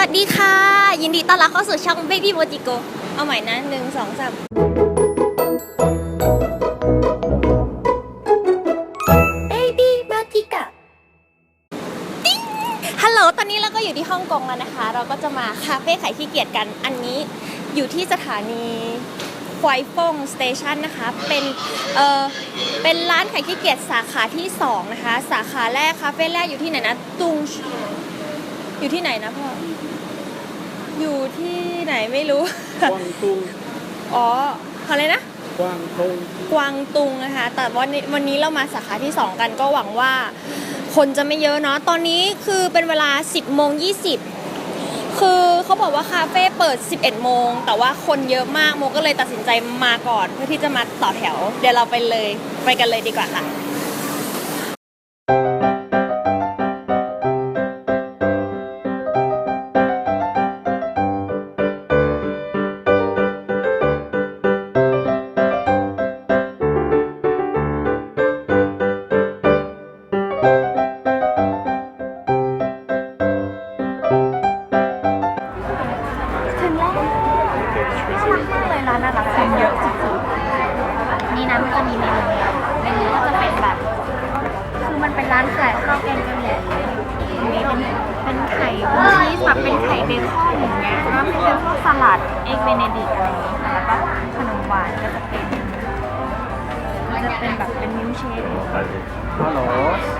วัสดีค่ะ ยินดีต้อนรับเข้าสู่ช่อง Baby m o j i g o เอาใหม่นะหนึ่งสองสามฮัลโหลตอนนี้เราก็อยู่ที่ฮ่องกงแล้วนะคะ เราก็จะมาคาเฟ่ขายขี้เกียจกันอันนี้อยู่ที่สถานีควายฟงสเตชันนะคะ เป็น เออเป็นร้านขายขี้เกียจสาขาที่สองนะคะ สาขาแรกคาเฟ่แรกอยู่ที่ไหนนะ ตุง อยู่ที่ไหนนะพ่อ อยู่ที่ไหนไม่รู้ กวางตุง อ๋ออะไรนะ กวางตุง กวางตุงนะคะ แต่วันนี้วันนี้เรามาสาขาที่ 2 กันก็หวังว่า คนจะไม่เยอะเนาะ ตอนนี้คือเป็นเวลา 10โมง20 คือเขาบอกว่าคาเฟ่เปิด 11 โมง แต่ว่าคนเยอะมากโมก็เลยตัดสินใจมาก่อน เพื่อที่จะมาต่อแถว เดี๋ยวเราไปเลย ไปกันเลยดีกว่าค่ะ ร้านน่ารักคนเยอะสุดๆนี่นะมันจะมีเมนูเมนูก็จะเป็นแบบคือมันเป็นร้านขายข้าวแกงกะหรี่มีเป็นเป็นไข่บูชีสแบบเป็นไข่เบคอนอย่างเงี้ยแล้วมีเป็นพวกสลัดเอ็กเบเนดิกอะไรอย่างเงี้ยแล้วก็ขนมหวานก็จะเป็นมันจะเป็นแบบเป็นมิลค์เชคฮัลโหล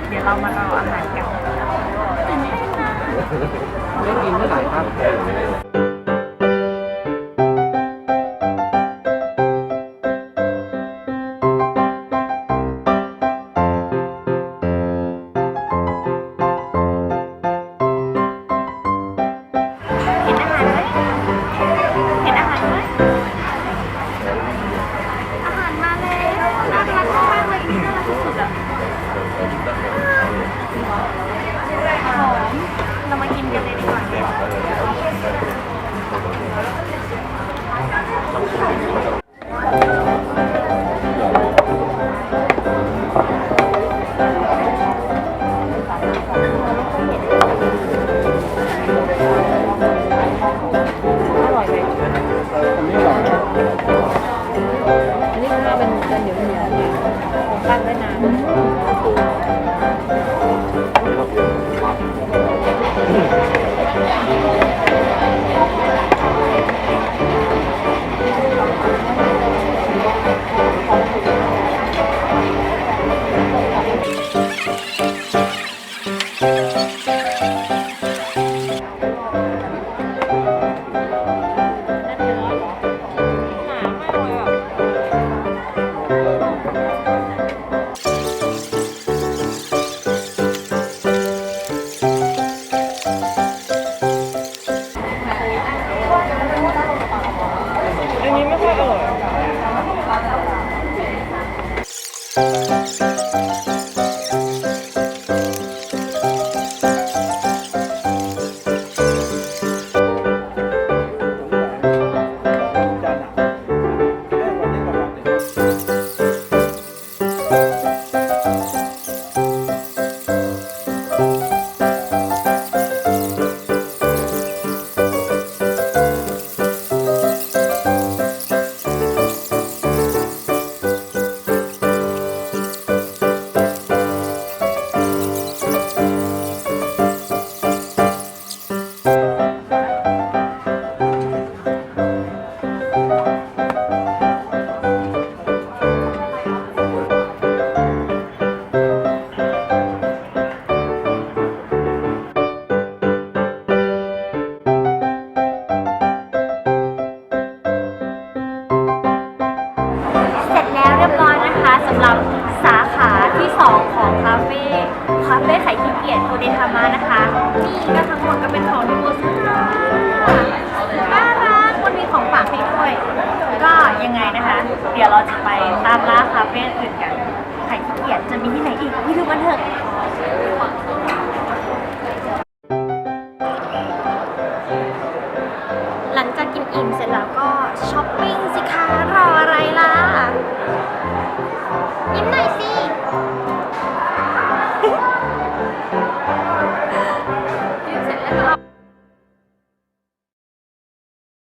เดี๋ยวเรามารออาหารกันตื่นเต้นได้กินเมื่อไหร่ครับ อร่อยไหมอันนี้หรออันนี้ข้าวเป็นเป็นเหนียวเหนียวเนี่ยปั้นได้นาน อันนี้ไม่ค่อยอร่อย เฟ่คาเฟ่ไข่ขี้เกียจโกเดทามานะคะ นี่ก็ทั้งหมดก็เป็นของที่โบซื้อมาน่ารักมันมีของฝากให้ด้วย ก็ยังไงนะคะ เดี๋ยวเราจะไปตามล่าคาเฟ่อื่นกัน ไข่ขี้เกียจจะมีที่ไหนอีกไปดูกันเถอะหลังจากกินอิ่มเสร็จแล้วก็ช้อปปิ้งสิคะรออะไรล่ะยิ้มหน่อยสิ